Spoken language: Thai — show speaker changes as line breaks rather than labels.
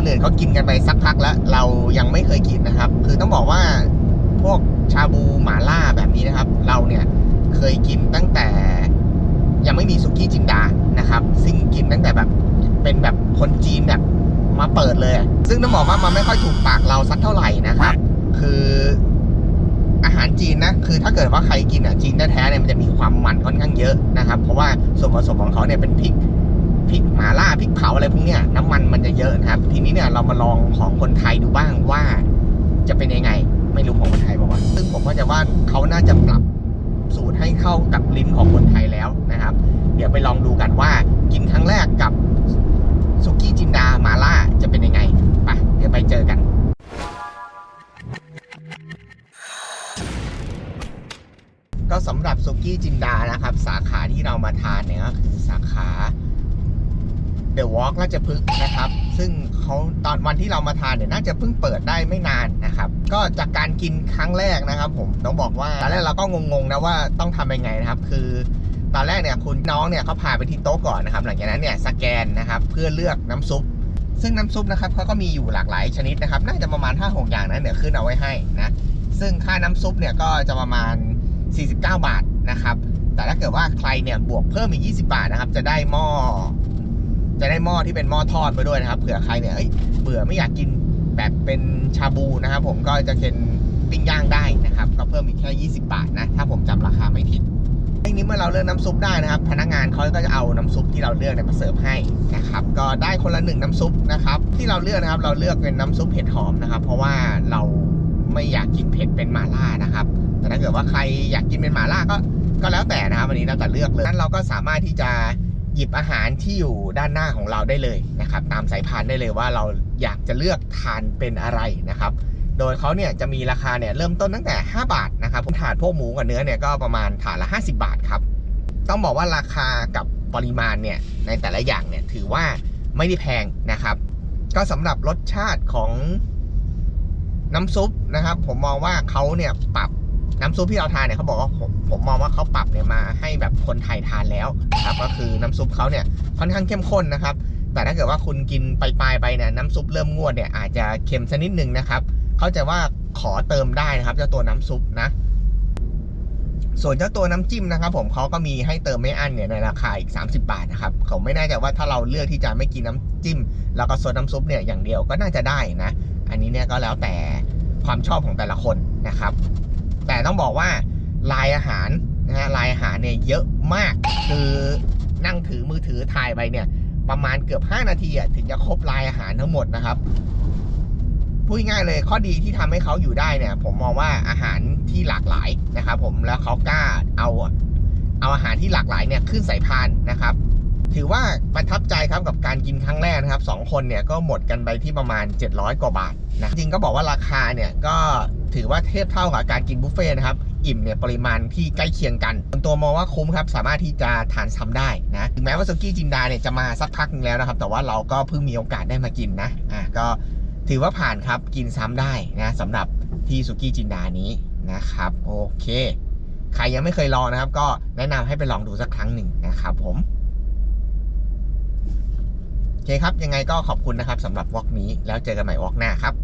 คนอื่นเขากินกันไปสักพักแล้ว เรายังไม่เคยกินนะครับ คือต้องบอกว่าพวกชาบูหมาล่าแบบนี้นะครับ เราเนี่ยเคยกินตั้งแต่ ยังไม่มีสุกี้จินดานะครับ ซึ่งกินตั้งแต่แบบเป็นแบบคนจีนแบบมาเปิดเลย ซึ่งต้องบอกว่ามันไม่ค่อยถูกปากเราสักเท่าไหร่นะครับ คืออาหารจีนนะ คือถ้าเกิดว่าใครกินอะจีนแท้ๆเนี่ยมันจะมีความมันค่อนข้างเยอะนะครับ เพราะว่าส่วนผสมของเขาเนี่ยเป็นพริก พริกหมาล่าพริกเผาอะไรพวกเนี้ยน้ำมันมันจะเยอะนะครับ ทีนี้เนี่ยเรามาลองของคนไทยดูบ้างว่า จะเป็นยังไง ไม่รู้ของคนไทยบอกว่า ซึ่งผมก็จะว่าเขาน่าจะปรับสูตรให้เข้ากับลิ้นของคนไทยแล้วนะครับ เดี๋ยวไปลองดูกันว่า กินครั้งแรกกับสุกี้จินดาหมาล่าจะเป็นยังไงไปเดี๋ยวไปเจอกันก็สำหรับสุกี้จินดานะครับ สาขาที่เรามาทานเนี่ยก็คือสาขา เดอะวอล์กราชพฤกษ์นะครับ ซึ่งเขาตอนวันที่เรามาทานเนี่ยน่าจะเพิ่งเปิดได้ไม่นานนะครับ ก็จากการกินครั้งแรกนะครับ ผมต้องบอกว่าตอนแรกเราก็งงๆนะว่าต้องทำยังไงนะครับ คือตอนแรกเนี่ยคุณน้องเนี่ยเขาพาไปที่โต๊ะก่อนนะครับ หลังจากนั้นเนี่ยสแกนนะครับ เพื่อเลือกน้ำซุป ซึ่งน้ำซุปนะครับเขาก็มีอยู่หลากหลายชนิดนะครับ น่าจะประมาณ 5 6 อย่างนะเดี๋ยวขึ้นเอาไว้ให้นะซึ่งค่าน้ำซุปเนี่ยก็จะประมาณ 49 บาทนะครับแต่ถ้าเกิดว่าใครเนี่ยบวกเพิ่มอีก 20 บาทนะครับ จะได้หม้อ จะได้หม้อที่เป็นหม้อทอดไปด้วยนะครับเผื่อใครเนี่ยเบื่อไม่อยากกินแบบเป็นชาบูนะครับ ผมก็จะเป็นปิ้งย่างได้นะครับ ก็เพิ่มอีกแค่ 20 บาทนะ ถ้าผมจำราคาไม่ผิดทีนี้เมื่อเราเลือกน้ำซุปได้นะครับ พนักงานเขาก็จะเอาน้ำซุปที่เราเลือกเนี่ยมาเสิร์ฟให้นะครับ ก็ได้คนละหนึ่งน้ำซุปนะครับ ที่เราเลือกนะครับ เราเลือกเป็นน้ำซุปเผ็ดหอมนะครับ เพราะว่าเราไม่อยากกินเผ็ดเป็นหม่าล่านะครับ แต่ถ้าเกิดว่าใครอยากกินเป็นหม่าล่าก็ก็แล้วแต่นะครับวันนี้แล้วแต่เลือกเลยนั้นเราก็สามารถที่จะ หยิบอาหารที่อยู่ด้านหน้าของเราได้เลยนะครับ ตามสายพานได้เลยว่าเราอยากจะเลือกทานเป็นอะไรนะครับ โดยเขาเนี่ยจะมีราคาเนี่ยเริ่มต้นตั้งแต่ 5 บาทนะครับถาดพวกหมูกับเนื้อเนี่ยก็ประมาณถาดละ 50 บาทครับ ต้องบอกว่าราคากับปริมาณเนี่ยในแต่ละอย่างเนี่ยถือว่าไม่ได้แพงนะครับ ก็สำหรับรสชาติของน้ำซุปนะครับ ผมมองว่าเขาเนี่ยปรับ น้ำซุปที่เราทานเนี่ยเขาบอกว่าผมผมมองว่าเขาปรับเนี่ยมาให้แบบคนไทยทานแล้วนะครับก็คือน้ำซุปเขาเนี่ยค่อนข้างเข้มข้นนะครับ แต่ถ้าเกิดว่าคุณกินไปปลายไปเนี่ยน้ำซุปเริ่มงวดเนี่ยอาจจะเค็มสักนิดนึงนะครับเขาใจว่าขอเติมได้นะครับเจ้าตัวน้ำซุปนะ ส่วนเจ้าตัวน้ำจิ้มนะครับ ผมเขาก็มีให้เติมไม่อั้นเนี่ยในราคาอีก 30 บาทนะครับผมไม่แน่ใจว่าถ้าเราเลือกที่จะไม่กินน้ำจิ้ม แล้วก็โซดน้ำซุปเนี่ยอย่างเดียวก็น่าจะได้นะ อันนี้เนี่ยก็แล้วแต่ความชอบของแต่ละคนนะครับ ต่ต้องบอกว่าลายอาหารนะฮะลายอาหารเนี่ยเยอะมาก คือนั่งถือมือถือถ่ายไปเนี่ย ประมาณเกือบ 5 นาทีอะถึงจะครบลายอาหารทั้งหมดนะครับพูดง่ายเลยข้อดีที่ทำให้เขาอยู่ได้เนี่ย ผมมองว่าอาหารที่หลากหลายนะครับผมแล้วเขากล้าเอาเอาอาหารที่หลากหลายเนี่ยขึ้นสายพานนะครับ ถือว่าประทับใจครับกับการกินครั้งแรกนะครับสองคนเนี่ยก็หมดกันไปที่ประมาณ 700 กว่าบาทนะจริงก็บอกว่าราคาเนี่ยก็ ถือว่าเทียบเท่ากับการกินบุฟเฟ่นะครับ อิ่มเนี่ยปริมาณที่ใกล้เคียงกันส่วนตัวมองว่าคุ้มครับ สามารถที่จะทานซ้ำได้นะ ถึงแม้ว่าสุกี้จินดาเนี่ยจะมาสักพักนึงแล้วนะครับ แต่ว่าเราก็เพิ่งมีโอกาสได้มากินนะอะก็ถือว่าผ่านครับกินซ้ำได้นะสำหรับที่สุกี้จินดานี้นะครับโอเค ใครยังไม่เคยลองนะครับ ก็แนะนำให้ไปลองดูสักครั้งหนึ่งนะครับผมโอเคครับยังไงก็ขอบคุณนะครับสำหรับวอล์กนี้แล้วเจอกันใหม่วอล์กหน้าครับ